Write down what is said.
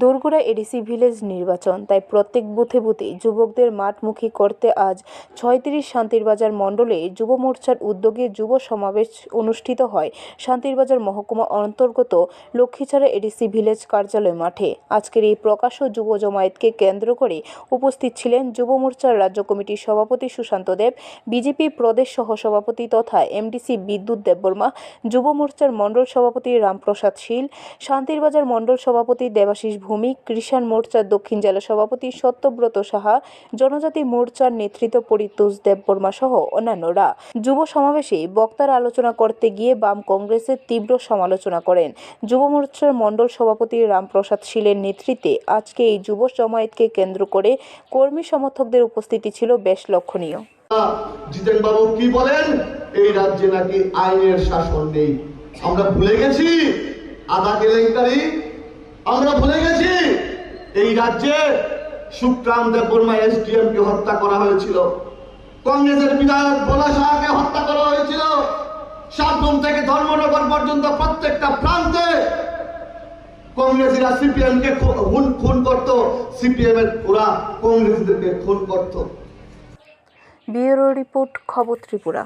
দোরগোড়া ADC village নির্বাচন। তাই প্রত্যেক বুথে বুথে যুবকদের মাঠমুখী করতে আজ ছয়ত্রিশ শান্তিরবাজার মণ্ডলে যুব মোর্চার উদ্যোগে যুব সমাবেশ অনুষ্ঠিত হয়। শান্তিরবাজার মহকুমা অন্তর্গত লক্ষ্মীছড়া এডিসি ভিলেজ কার্যালয় মাঠে। আজকের এই প্রকাশ্য যুব জমায়েতকে কেন্দ্র করে উপস্থিত ছিলেন যুব মোর্চার রাজ্য কমিটির সভাপতি সুশান্ত দেব, বিজেপি প্রদেশ সহসভাপতি তথা এমডিসি বিদ্যুৎ দেববর্মা, যুব মোর্চার মণ্ডল সভাপতি রামপ্রসাদ শীল, শান্তিরবাজার মণ্ডল সভাপতি দেবাশিস ভৌমিক কৃষাণ মোর্চার দক্ষিণ জেলা সভাপতি সত্যব্রত সাহা, জনজাতি মোর্চার নেতৃত্ব পরিতোষ দেববর্মা সহ অন্যান্যরা। যুব সমাবেশে বক্তারা আলোচনা করতে গিয়ে বাম কংগ্রেসের তীব্র সমালোচনা করেন। যুব মোর্চার মণ্ডল সভাপতি রামপ্রসাদ শীলের নেতৃত্বে আজকে এই যুব জমায়েতকে কেন্দ্র করে কর্মী সমর্থকদের উপস্থিতি ছিল বেশ লক্ষণীয়। জিতেন বাবু কি বলেন? এই রাজ্যে নাকি আইনের শাসন নেই। আমরা ভুলে গেছি। আধা কেলেঙ্কারি আমরা ভুলে গেছি, এই রাজ্যে সুক্রাম দেববর্মা এসডিএম কে হত্যা করা হয়েছিল। কংগ্রেসের বিধায়ক ভোলা শাহকে হত্যা করা হয়েছিল। সাতগুম থেকে ধর্মনগর পর্যন্ত প্রত্যেকটা প্রান্তে কংগ্রেসীরা সিপিএম কে খুন খুন করতো। সিপিএম এর ওরা কংগ্রেসীদেরকে খুন করতো। ব্যুরো রিপোর্ট খবর ত্রিপুরা।